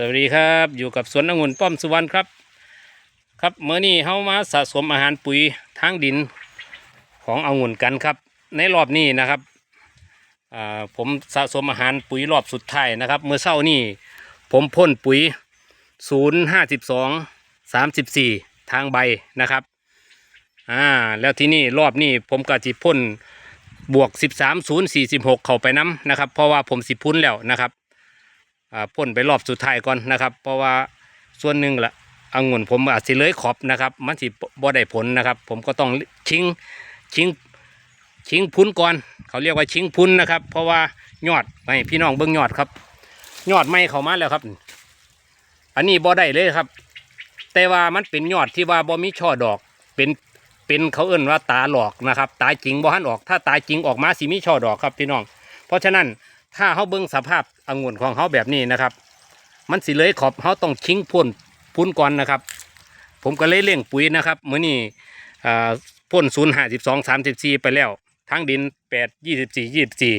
สวัสดีครับอยู่กับสวนองุ่นป้อมสุวรรณครับ ครับเมื่อนี้เฮามาสะสมอาหารปุ๋ยทางดินขององุ่นกันครับ ในรอบนี้นะครับผมสะสมอาหารปุ๋ยรอบสุดท้ายนะครับ เมื่อเช้านี้ผมพ่นปุ๋ย 0 52 34 ทางใบนะครับอ่าแล้วที่นี่รอบนี้ผมก็จิพ่นบวก 13 0 46 เข้าไปน้ำนะครับ เพราะว่าผมสิพุ้นแล้วนะครับ พ่นไปรอบสุดท้ายก่อนนะครับ เพราะว่าส่วนหนึ่งละองุ่นผมอาจสิเลยขอบนะครับ มันสิบ่ได้ผลนะครับ ผมก็ต้องชิงชิงชิงพุ้นก่อน เขาเรียกว่าชิงพุ้นนะครับ เพราะว่ายอดให้พี่น้องเบิ้งยอดครับ ยอดไม่เข้ามาแล้วครับ อันนี้บ่ได้เลยครับ แต่ว่ามันเป็นยอดที่ว่าบ่มีช่อดอกเป็นเป็นเขาเอื้นว่าตาหลอกนะครับ ตาจริงบ่หันออก ถ้าตาจริงออกมาสิมีช่อดอกครับพี่น้อง เพราะฉะนั้น ถ้าเขาเบิ้งสภาพองุ่นของเขาแบบนี้นะครับ มันสิเลยขอบเขาต้องชิงพ่นพุ่นก่อนนะครับ ผมก็เลยเร่งปุ๋ยนะครับเมื้อนี้อ่าพ่นศูนย์ห้าสิบสองสามสิบสี่ไปแล้วทั้งดินแปดยี่สิบสี่ยี่สิบสี่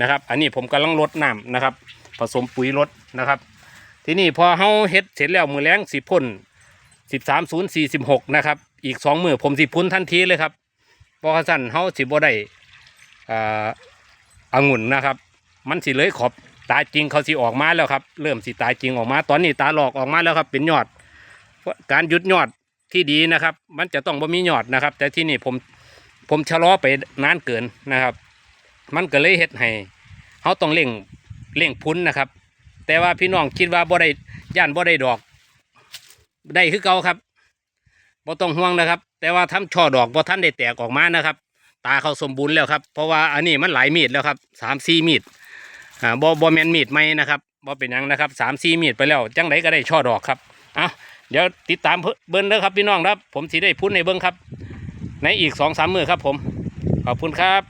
นะครับ อันนี้ผมกำลังลดน้ำนะครับ ผสมปุ๋ยลดนะครับ ทีนี้พอเขาเฮ็ดเสร็จแล้วมือแรงสิพ่นสิบสามศูนย์สี่สิบหกนะครับ อีกสองมือผมสิพุ่นทันทีเลยครับเพราะสั้นเขาสิบ่ได้อ่าองุ่นนะครับ มันสิเลยขอบตาจริงเขาสิออกมาแล้วครับ เริ่มสิตายจริงออกมา ตอนนี้ตาหลอกออกมาแล้วครับ เป็นยอด การหยุดยอดที่ดีนะครับ มันจะต้องบ่มียอดนะครับ แต่ที่นี่ผมผมชะลอไปนานเกินนะครับ มันก็เลยเฮ็ดให้เขาต้องเร่งเร่งพุ้นนะครับ แต่ว่าพี่น้องคิดว่าบ่ได้ย่านบ่ได้ดอก ได้คือเก่าครับบ่ต้องห่วงนะครับ แต่ว่าทำช่อดอกบ่ท่านได้แตกออกมานะครับ ตาเขาสมบูรณ์แล้วครับ เพราะว่าอันนี้มันหลายมีดแล้วครับสามสี่มีด อ่าบอบอแมนมีดไหมนะครับบอเป็นยังนะครับสามสี่มีดไปแล้วจังไรก็ได้ช่อดอกครับอะเดี๋ยวติดตามเพิ่นเบิ้ลเด้อครับพี่น้องครับ ผมสีได้พูดในเบิ้งครับ ในอีกสองสามมือครับผม ขอบคุณครับ